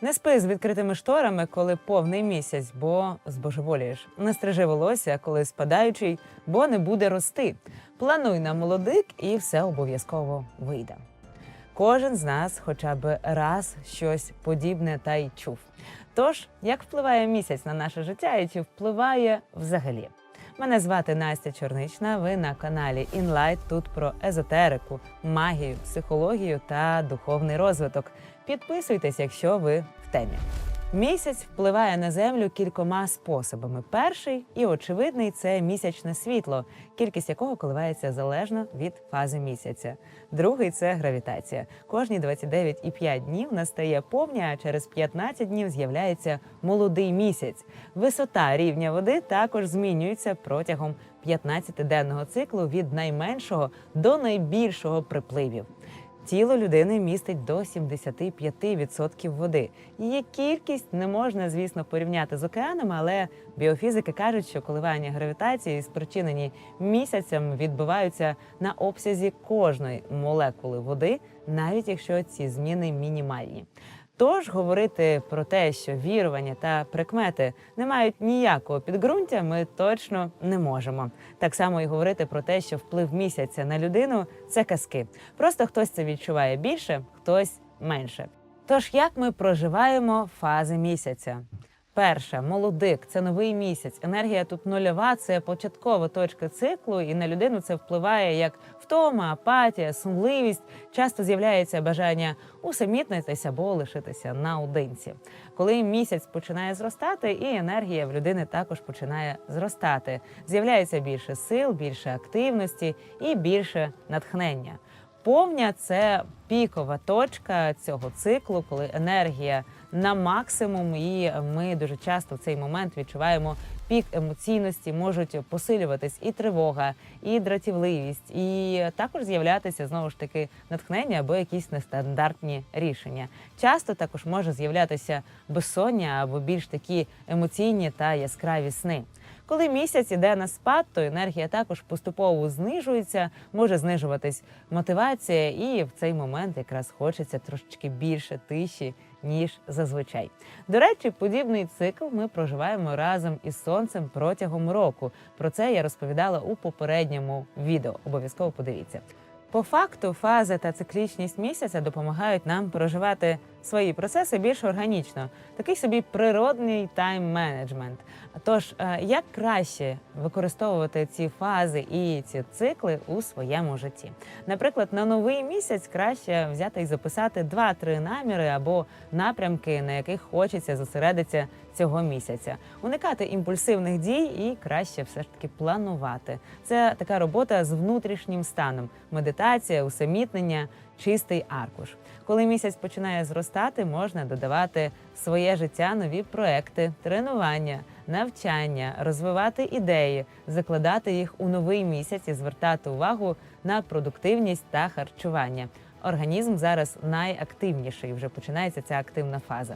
Не спи з відкритими шторами, коли повний місяць, бо збожеволієш. Не стрижи волосся, коли спадаючий, бо не буде рости. Плануй на молодик, і все обов'язково вийде. Кожен з нас хоча б раз щось подібне та й чув. Тож, як впливає місяць на наше життя і чи впливає взагалі? Мене звати Настя Чорнична. Ви на каналі Інлайт. Тут про езотерику, магію, психологію та духовний розвиток. Підписуйтесь, якщо ви в темі. Місяць впливає на землю кількома способами. Перший і очевидний це місячне світло, кількість якого коливається залежно від фази місяця. Другий це гравітація. Кожні 29,5 днів настає повня, а через 15 днів з'являється молодий місяць. Висота рівня води також змінюється протягом 15-денного циклу від найменшого до найбільшого припливів. Тіло людини містить до 75% води. Її кількість не можна, звісно, порівняти з океанами, але біофізики кажуть, що коливання гравітації, спричинені місяцем, відбуваються на обсязі кожної молекули води, навіть якщо ці зміни мінімальні. Тож говорити про те, що вірування та прикмети не мають ніякого підґрунтя, ми точно не можемо. Так само і говорити про те, що вплив місяця на людину це казки. Просто хтось це відчуває більше, хтось менше. Тож як ми проживаємо фази місяця? Перше, молодик це новий місяць. Енергія тут нульова, це початкова точка циклу, і на людину це впливає як втома, апатія, сумливість. Часто з'являється бажання усамітнитися або лишитися наодинці. Коли місяць починає зростати, і енергія в людини також починає зростати. З'являється більше сил, більше активності і більше натхнення. Повня це пікова точка цього циклу, коли енергія на максимум, і ми дуже часто в цей момент відчуваємо пік емоційності, можуть посилюватись і тривога, і дратівливість, і також з'являтися знову ж таки натхнення або якісь нестандартні рішення. Часто також може з'являтися безсоння або більш такі емоційні та яскраві сни. Коли місяць іде на спад, то енергія також поступово знижується, може знижуватись мотивація, і в цей момент якраз хочеться трошечки більше тиші, ніж зазвичай. До речі, подібний цикл ми проживаємо разом із сонцем протягом року. Про це я розповідала у попередньому відео. Обов'язково подивіться. По факту, фази та циклічність місяця допомагають нам проживати свої процеси більш органічно, такий собі природний тайм-менеджмент. Тож, е, як краще використовувати ці фази і ці цикли у своєму житті? Наприклад, на новий місяць краще взяти і записати 2-3 наміри або напрямки, на яких хочеться зосередитися цього місяця, уникати імпульсивних дій і краще все ж таки планувати. Це така робота з внутрішнім станом, медитація, усамітнення, чистий аркуш. Коли місяць починає зростати, можна додавати в своє життя нові проекти, тренування, навчання, розвивати ідеї, закладати їх у новий місяць і звертати увагу на продуктивність та харчування. Організм зараз найактивніший. Вже починається ця активна фаза.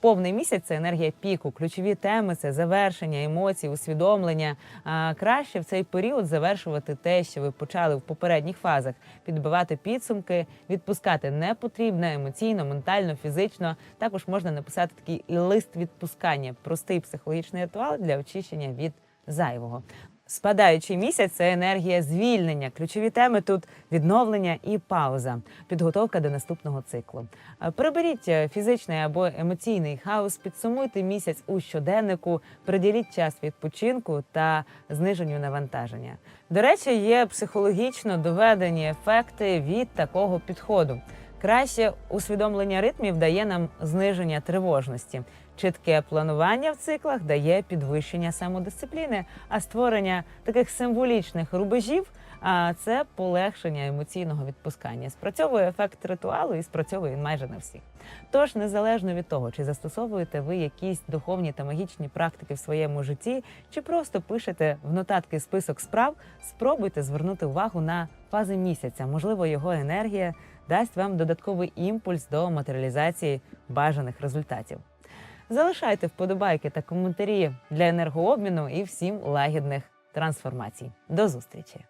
Повний місяць це енергія піку. Ключові теми це завершення емоцій, усвідомлення. А краще в цей період завершувати те, що ви почали в попередніх фазах, підбивати підсумки, відпускати непотрібне емоційно, ментально, фізично. Також можна написати такий лист відпускання, простий психологічний ритуал для очищення від зайвого. Спадаючий місяць це енергія звільнення. Ключові теми тут відновлення і пауза, підготовка до наступного циклу. Е, Приберіть е, фізичний або емоційний хаос, підсумуйте місяць у щоденнику, приділіть час відпочинку та зниженню навантаження. До речі, є психологічно доведені ефекти від такого підходу. Краще усвідомлення ритмів дає нам зниження тривожності. Чітке планування в циклах дає підвищення самодисципліни, а створення таких символічних рубежів це полегшення емоційного відпускання. Спрацьовує ефект ритуалу і спрацьовує майже на всіх. Тож, незалежно від того, чи застосовуєте ви якісь духовні та магічні практики в своєму житті, чи просто пишете в нотатки список справ, спробуйте звернути увагу на фази місяця. Можливо, його енергія дасть вам додатковий імпульс до матеріалізації бажаних результатів. Залишайте вподобайки та коментарі для енергообміну і всім лагідних трансформацій. До зустрічі!